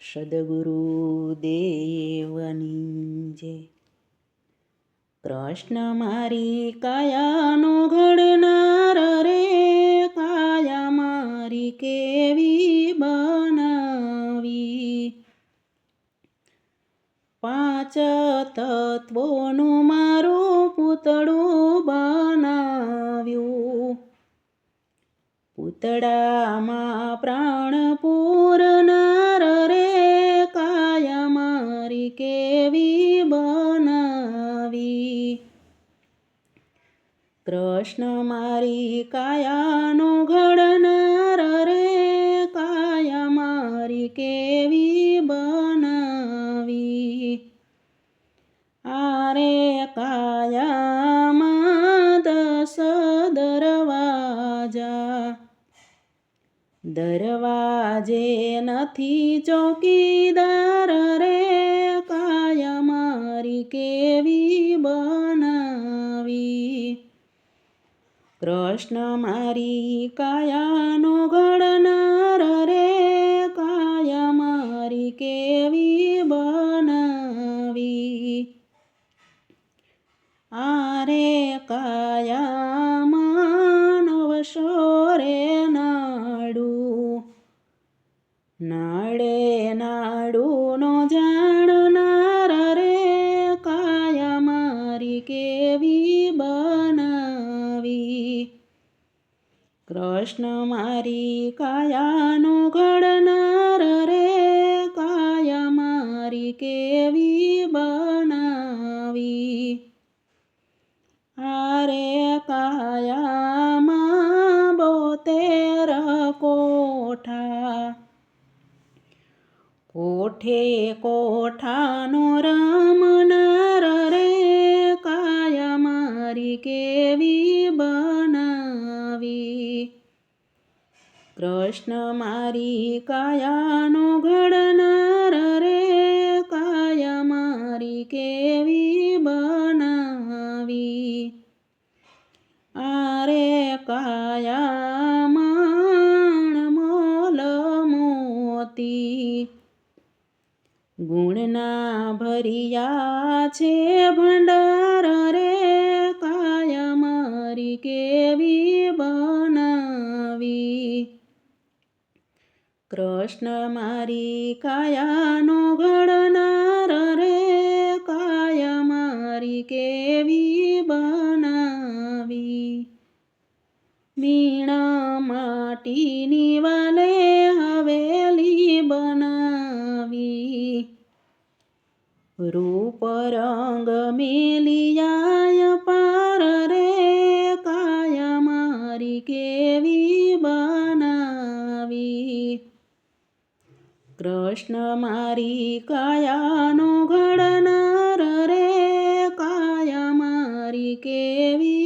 સદગુરુ દેવની જય કૃષ્ણ મારી કાયાનો ઘડનાર રે કાયા મારી કેવી બનાવી પાંચ તત્વોનું મારું પૂતળું બનાવ્યું પૂતળામાં પ્રાણ મારી કેવી બનાવી? કૃષ્ણ મારી કાયાનો ઘડનાર રે, કાયા મારી કેવી બનાવી? આરે કાયામાં દસ દરવાજા, દરવાજે નથી ચોકીદાર રે કાયા મારી કેવી બનાવી? કૃષ્ણ મારી કાયાનો ઘડનાર રે કાયા મારી કેવી કૃષ્ણ મારી કાયાનો ઘડનાર રે, કાયા મારી કેવી બનાવી? આરે કાયામાં બોતેર કોઠા, કોઠે કોઠાનો કૃષ્ણ મારી કાયાનો ઘડનાર રે, કાયા મારી કેવી બનાવી? આરે કાયામાં મોલ મોતી, ગુણના ભરિયા છે ભંડાર કૃષ્ણ મારી કાયાનો ઘડનાર રે, કાયા મારી કેવી બનાવી? મીણા માટીની વાલે હવેલી બનાવી. રૂપ રંગ મેલિયાય કૃષ્ણ મારી કાયાનો ઘડનાર રે કાયા મારી કેવી